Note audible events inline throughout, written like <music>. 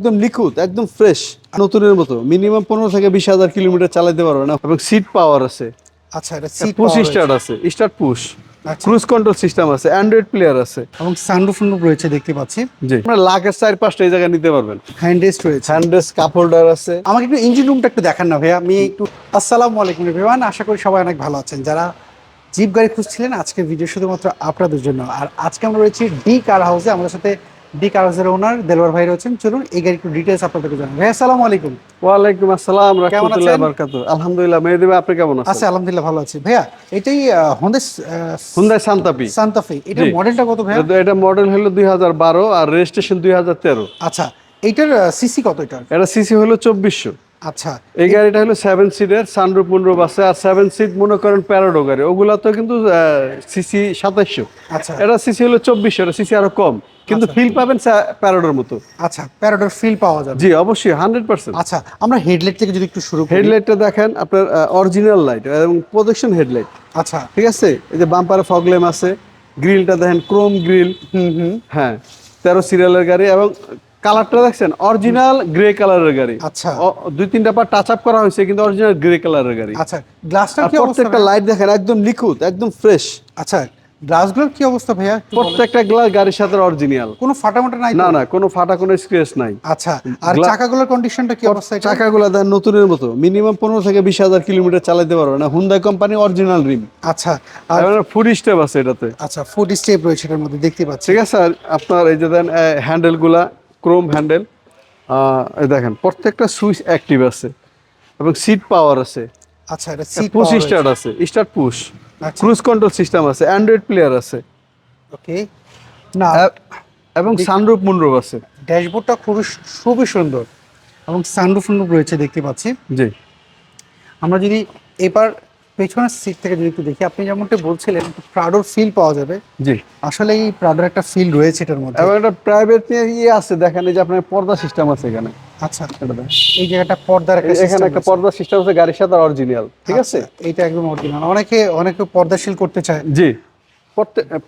একদম নিখুঁত একদম ফ্রেশ নতুনের মতো মিনিমাম পনেরো থেকে বিশ হাজার কিলোমিটার চালাতে পারবে না। এবং সিট পাওয়ার আছে। আচ্ছা এটা সিট পুশ স্টার্ট আছে start push. Cruise control system আছে অ্যান্ড্রয়েড প্লেয়ার আছে। এবং সানরুফ রয়েছে দেখতে পাচ্ছি। জি। আপনার লাখের চার পাঁচটা এই জায়গায় নিতে পারবেন। হ্যান্ড রেস্ট রয়েছে। হ্যান্ডেস কাপ হোল্ডার আছে। আমাকে একটু ইঞ্জিন রুমটা একটু দেখান না ভাইয়া। আমি একটু আসসালামু আলাইকুম এভরিওয়ান আশা করি সবাই অনেক ভালো আছেন। যারা জিপ গাড়ি খুঁজছিলেন আজকে ভিডিও শুধুমাত্র আপনাদের জন্য। আর আজকে আমরা রয়েছি ডি কার হাউসে আমাদের সাথে ডি ওনার দেলোয়ার ভাই রয়েছেন। চলুন এই একটু আপনাদেরকে ভাই আসসালামু আলাইকুম। ওয়ালাইকুম আসসালাম রাহমাতুল্লাহি আছেন? বারাকাতু আলহামদুলিল্লাহ মেয়ে দেবে আপনি কেমন আছেন? আলহামদুলিল্লাহ ভালো আছি। ভাইয়া এটাই হন্ডে হুন্দাই সান্তাপি সান্তাফে এটার জি। মডেলটা কত ভাইয়া? এটা- এটা মডেল হলো দুই হাজার বারো আর রেজিস্ট্রেশন দুই হাজার তেরো। আচ্ছা এইটার সিসি কত এটার? এটা সিসি হলো চব্বিশশো। আচ্ছা এই গাড়িটা হলো সেভেন সিটের সানরুপ মুন্ডুপ আছে। আর সেভেন সিট মনে করেন প্যারাডো গাড়ি। ওগুলা তো কিন্তু সিসি সাতাইশশো। আচ্ছা। এটা সিসি হলো চব্বিশশো এটা সিসি আরও কম। কিন্তু ফিল পাবেন প্যারাডোর মতো। আচ্ছা প্যারাডোর ফিল পাওয়া যাবে। জি অবশ্যই হান্ড্রেড পার্সেন্ট। আচ্ছা আমরা হেডলাইট থেকে যদি একটু শুরু করি। হেডলাইটটা দেখেন আপনার অরিজিনাল লাইট এবং প্রোজেকশন হেডলাইট। আচ্ছা। ঠিক আছে? এই যে বাম্পারে ফগলেম আছে গ্রিলটা দেখেন ক্রোম গ্রিল। হুম হুম। হ্যাঁ তেরো সিরিয়ালের গাড়ি এবং কালারটা দেখছেন অরিজিনাল গ্রে কালারের গাড়ি। আচ্ছা। দুই তিনটা পার টাচ আপ করা হয়েছে কিন্তু অরিজিনাল গ্রে কালারের গাড়ি। আচ্ছা গ্লাসটা কি অবস্থা প্রত্যেকটা লাইট দেখেন একদম নিখুঁত একদম ফ্রেশ। আচ্ছা গ্লাসগুলোর কি অবস্থা ভাইয়া? প্রত্যেকটা গ্লাস গাড়ির সাথে অরিজিনাল কোনো ফাটামাটা নাই না না কোনো ফাটা কোনো স্ক্র্যাচ নাই। আচ্ছা আর গ্লা- চাকাগুলোর কন্ডিশনটা কি অবস্থা? চাকাগুলো দেন নতুনের মতো। মিনিমাম পনেরো থেকে বিশ হাজার কিলোমিটার চালাতে পারবে না। হুন্দাই কোম্পানি অরিজিনাল রিম আচ্ছা আর ফুড স্টেপ আছে এটাতে। আচ্ছা ফুড স্টেপ রয়েছে এটার মধ্যে দেখতে পাচ্ছি। ঠিক আছে আর আপনার এই যে দেন হ্যান্ডেলগুলা ক্রোম হ্যান্ডেল দেখেন প্রত্যেকটা সুইচ অ্যাক্টিভ আছে এবং সিট পাওয়ার আছে। আচ্ছা এটা সিট পুশ স্টার্ট আছে start push. Cruise control system আছে অ্যান্ড্রয়েড প্লেয়ার আছে। ওকে। না। এবং সানরুফ মুনরুপ আছে। ড্যাশবোর্ডটা খুবই খুবই সুন্দর এবং সানরুফ উন্নুপ রয়েছে দেখতে পাচ্ছি। জি। আমরা যদি এবার পেছনের সিট থেকে যদি একটু দেখি আপনি যেমনটা বলছিলেন প্রাডোর ফিল পাওয়া যাবে। জি। আসলে এই প্রাডোর একটা ফিল রয়েছে এটার মধ্যে। এবং একটা প্রাইভেট ইয়ে আছে দেখেন যে আপনার পর্দা সিস্টেম আছে এখানে। আচ্ছা এটা দেখেন। এই জায়গাটা পর্দার এখানে একটা পর্দা সিস্টেম আছে গাড়ির সাথে অরিজিনাল ঠিক আছে? আচ্ছা, একদম অরিজিনাল অনেকে অনেকে পর্দাশীল করতে চায়। জি।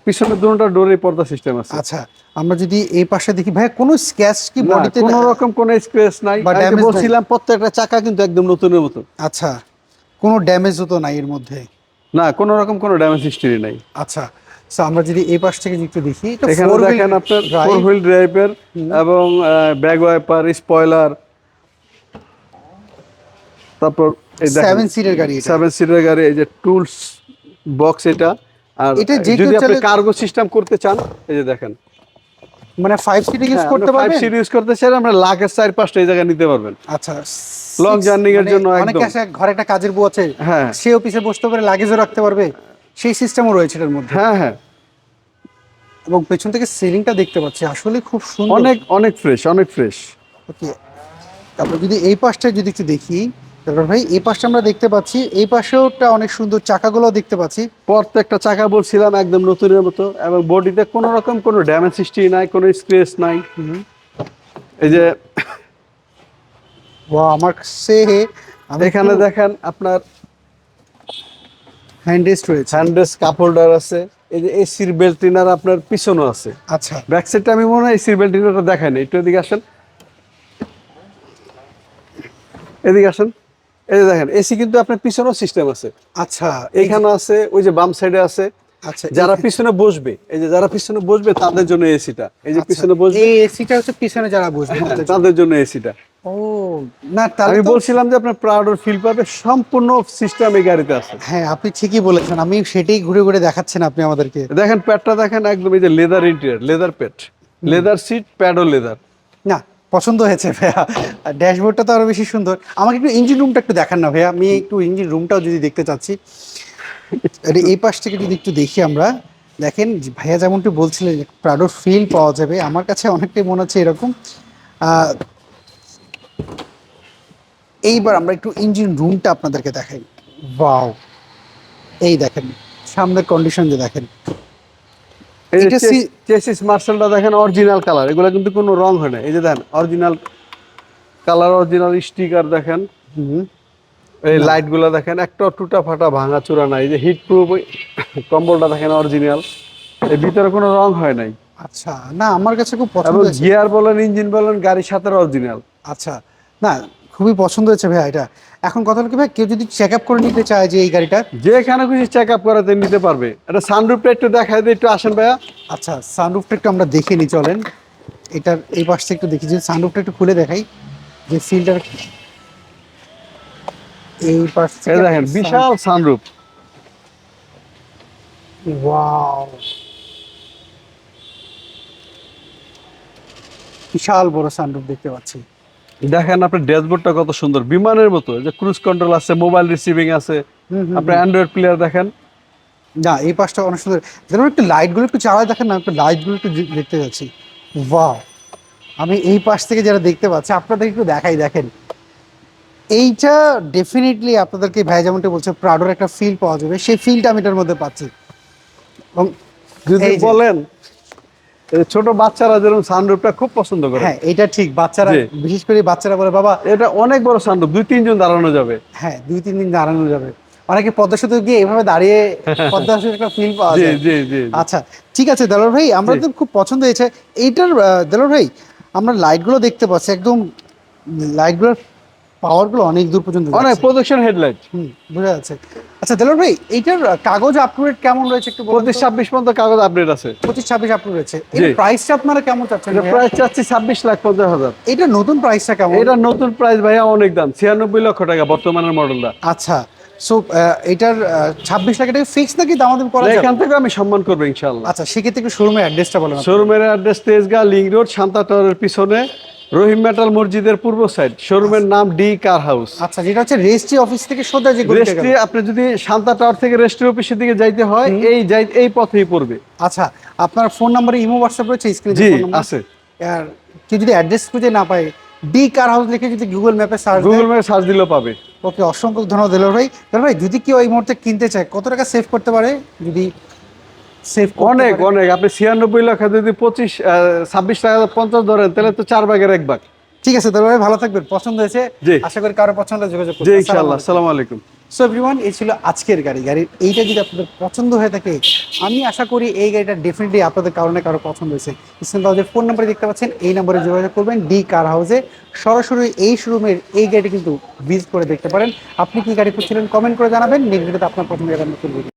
পিছনের দুটোটা ডোরে পর্দা সিস্টেম আছে। আচ্ছা আমরা যদি এই পাশে দেখি ভাই কোনো কি না, বডিতে কোনো রকম কোনো স্ক্র্যাচ নাই। বা আমি তো বলছিলাম প্রত্যেকটা চাকা কিন্তু একদম নতুনের মতো। আচ্ছা কোনো ড্যামেজও তো নাই এর মধ্যে। না কোনো রকম কোনো ড্যামেজ হিস্টরি নাই। আচ্ছা আমরা যদি এই পাশ থেকে একটু দেখি এখানে দেখেন আপনার ফোর হুইল ড্রাইভের এবং ব্যাক ওয়াইপার স্পয়লার তারপর seven সিটের গাড়ি সেভেন সিটের গাড়ি এই যে টুলস বক্স এটা। আর এটা যদি আপনি কার্গো সিস্টেম করতে চান এই যে দেখেন। মানে ফাইভ সিটে ইউজ করতে ফাইভ পারবেন? সিট ইউজ করতে চান আমরা লাখের চার পাঁচটা এই জায়গায় নিতে পারবেন। আচ্ছা six, journey এর জন্য একদম। ঘরে একটা কাজের বউ আছে হ্যাঁ। সেও পিছে বসতে পারে লাগেজও রাখতে পারবে? সেই সিস্টেমও রয়েছে এটার মধ্যে। হ্যাঁ হ্যাঁ। এবং পেছন থেকে সিলিংটা দেখতে পাচ্ছি আসলে খুব সুন্দর। অনেক অনেক ফ্রেশ অনেক ফ্রেশ ওকে তারপর যদি এই পাশটা যদি একটু দেখি তারপর ভাই এই পাশটা আমরা দেখতে পাচ্ছি এই পাশেওটা অনেক সুন্দর চাকাগুলো দেখতে পাচ্ছি। প্রত্যেকটা চাকা বলছিলাম একদম নতুনের মতো এবং বডিতে কোনো রকম কোনো ড্যামেজ সৃষ্টি নাই কোনো স্ক্রেচ নাই। এই যে ওয়া আমার আমি এখানে দেখেন আপনার হ্যান্ড রেস্ট রয়েছে। হ্যান্ডেস কাপ হোল্ডার আছে। এই যে এসির বেল্ট আপনার পিছনও আছে। আচ্ছা। ব্যাক সাইডটা আমি মনে হয় এসির বেল্ট দেখাই না একটু এদিকে আসেন। এদিকে আসেন। এই যে দেখেন এসি কিন্তু আপনার পিছনেও সিস্টেম আছে। আচ্ছা এইখানে আছে ওই যে বাম সাইডে আছে। আচ্ছা যারা পিছনে বসবে এই যে যারা পিছনে বসবে তাদের জন্য এসিটা এই যে আচ্ছা, পিছনে বসবে এই এসিটা হচ্ছে পিছনে যারা বসবে হ্যাঁ, তাদের জন্য। এসিটা ও না আমি বলছিলাম যে আপনার প্রাউডর ফিল পাবে সম্পূর্ণ সিস্টেম এই গাড়িতে আছে। হ্যাঁ আপনি ঠিকই বলেছেন আমি সেটাই ঘুরে ঘুরে দেখাচ্ছেন আপনি আমাদেরকে। দেখেন প্যাডটা দেখেন একদম এই যে leather interior leather pad leather seat প্যাডও leather না পছন্দ হয়েছে ভাইয়া। ড্যাশবোর্ডটা তো আরও বেশি সুন্দর। আমাকে একটু ইঞ্জিন রুমটা একটু দেখান না ভাইয়া আমি একটু ইঞ্জিন রুমটাও যদি দেখতে চাচ্ছি। এই পাশ থেকে যদি একটু দেখি আমরা দেখেন ভাইয়া যেমনটি বলছিলেন যে প্রাডোর ফিল পাওয়া যাবে আমার কাছে অনেকটাই মনে হচ্ছে এরকম। এইবার আমরা একটু ইঞ্জিন রুমটা আপনাদেরকে দেখাই। বাও এই দেখেন সামনের কন্ডিশন যে দেখেন। এটা চেসিস মার্শালটা দেখেন অরিজিনাল কালার এগুলো কিন্তু কোনো রং হয় না। এই যে দেখেন অরিজিনাল কালার অরিজিনাল স্টিকার দেখেন। এই লাইটগুলো দেখেন একটা টুটা ফাটা ভাঙা চূড়া নাই এই যে হিট প্রুফ কম্বলটা দেখেন অরিজিনাল এর ভিতরে কোনো রং হয় নাই। আচ্ছা না আমার কাছে খুব পছন্দ গিয়ার বলেন ইঞ্জিন বলেন গাড়ির সাথে অরিজিনাল আচ্ছা না খুবই পছন্দ হয়েছে ভাইয়া এটা। এখন কথা হলো কি ভাই কেউ যদি চেক আপ করে নিতে চায় যে এই গাড়িটা? যেখানে খুশি চেক আপ করাতে নিতে পারবে। এটা সানরুফটা একটু দেখায় দিয়ে একটু আসেন ভাইয়া। আচ্ছা সানরুফটা একটু আমরা দেখে নিই চলেন। এটার এই পাশ থেকে একটু দেখি যে সানরুফটা একটু খুলে দেখাই যে ফিল্টার এই পাশ থেকে দেখেন বিশাল সানরুফ ওয়াও। বিশাল বড় সানরুফ দেখতে পাচ্ছি। দেখেন আপনার ড্যাশবোর্ডটা কত সুন্দর। বিমানের মতো যে ক্রুজ কন্ট্রোল আছে মোবাইল রিসিভিং আছে। আপনার অ্যান্ড্রয়েড প্লেয়ার দেখেন। না এই পাশটা অনেক সুন্দর। যেমন একটু লাইটগুলো একটু চালায় দেখেন না একটু লাইটগুলো একটু দেখতে যাচ্ছি। ওয়াও আমি এই পাশ থেকে যারা দেখতে পাচ্ছি আপনাদের একটু দেখাই দেখেন। এইটা ডেফিনেটলি আপনাদেরকে ভাই যেমনটা বলছে প্রাডোর একটা ফিল পাওয়া যাবে। সেই ফিলটা আমি এটার মধ্যে পাচ্ছি। এবং যদি বলেন ছোট বাচ্চারা যেরকম সানরুফটা খুব পছন্দ করে। হ্যাঁ এটা ঠিক বাচ্চারা বিশেষ করে বাচ্চারা বলে বাবা এটা অনেক বড় সানরুফ দুই তিনজন দাঁড়ানো যাবে। হ্যাঁ দুই তিন দিন দাঁড়ানো যাবে। অনেকে পদ্মা সেতু গিয়ে এভাবে দাঁড়িয়ে <laughs> পদ্মা একটা ফিল পাওয়া যায়। জি জি জি। আচ্ছা ঠিক আছে দেলোর ভাই আমরা তো খুব পছন্দ হয়েছে। এইটার দেলোর ভাই আমরা লাইটগুলো দেখতে পাচ্ছি একদম লাইটগুলোর পাওয়ারগুলো অনেক দূর পর্যন্ত অনেক যাচ্ছে। হেডলাইট হুম বোঝা যাচ্ছে। আচ্ছা দেলোর ভাই এইটার কাগজ আপডেট কেমন রয়েছে একটু পঁচিশ ছাব্বিশ পর্যন্ত কাগজ আপডেট আছে। পঁচিশ ছাব্বিশ আপডেট রয়েছে এর প্রাইসটা আপনারা কেমন চাচ্ছেন প্রাইস চাচ্ছি ছাব্বিশ লাখ পঞ্চাশ হাজার। এটা নতুন প্রাইসটা কেমন? এটা নতুন প্রাইস ভাইয়া অনেক দাম ছিয়ানব্বই লক্ষ টাকা বর্তমানের মডেলটা আচ্ছা সো এটার ছাব্বিশ লাখ টাকা ফিক্স নাকি দামাদাম করা যাবে? এখান থেকে আমি সম্মান করব ইনশাল্লাহ আচ্ছা সেক্ষেত্রে একটু শোরুমের অ্যাড্রেসটা বলেন। শোরুমের address Tejgaon link road Shanta টাওয়ারের পিছনে। রহিম মেটাল মসজিদের পূর্ব সাইড শোরুমের নাম ডি কার হাউস আচ্ছা যেটা হচ্ছে রেজিস্ট্রি অফিস থেকে সোজা যে রেস্ট্রি আপনি যদি শান্তা টাওয়ার থেকে রেস্ট্রি অফিসের দিকে যাইতে হয় এই যাই এই পথেই পড়বে। আচ্ছা আপনার ফোন নাম্বারে ইমো হোয়াটসঅ্যাপ রয়েছে স্ক্রিনে জি আছে। আর কেউ যদি অ্যাড্রেস খুঁজে না পায় ডি কার হাউস লিখে যদি গুগল ম্যাপে সার্চ গুগল ম্যাপে সার্চ দিলেও পাবে। ওকে অসংখ্য ধন্যবাদ দিল ভাই। ভাই যদি কেউ এই মুহূর্তে কিনতে চায় কত টাকা সেভ করতে পারে? যদি সেভ অনেক অনেক। আপনি ছিয়ানব্বই লাখ যদি পঁচিশ ছাব্বিশ টাকা পঞ্চাশ ধরেন তাহলে তো চার ভাগের এক ভাগ। ঠিক আছে ভাই ভালো থাকবেন। পছন্দ হয়েছে আশা করি কারও পছন্দ যোগাযোগ জি করবেন ইনশাল্লাহ আসসালামু আলাইকুম। সো এভরিওয়ান এই ছিল আজকের গাড়ি। গাড়ির এইটা যদি আপনাদের পছন্দ হয়ে থাকে আমি আশা করি এই গাড়িটা ডেফিনেটলি আপনাদের কারণে কারও পছন্দ হয়েছে। স্ক্রিন যে ফোন নাম্বারে দেখতে পাচ্ছেন এই নম্বরে যোগাযোগ করবেন। ডি কার হাউসে সরাসরি এই শোরুমের এই গাড়িটি কিন্তু ভিজিট করে দেখতে পারেন। আপনি কি গাড়ি খুঁজছিলেন কমেন্ট করে জানাবেন। নেক্সট ভিডিওতে আপনার পছন্দের গাড়ি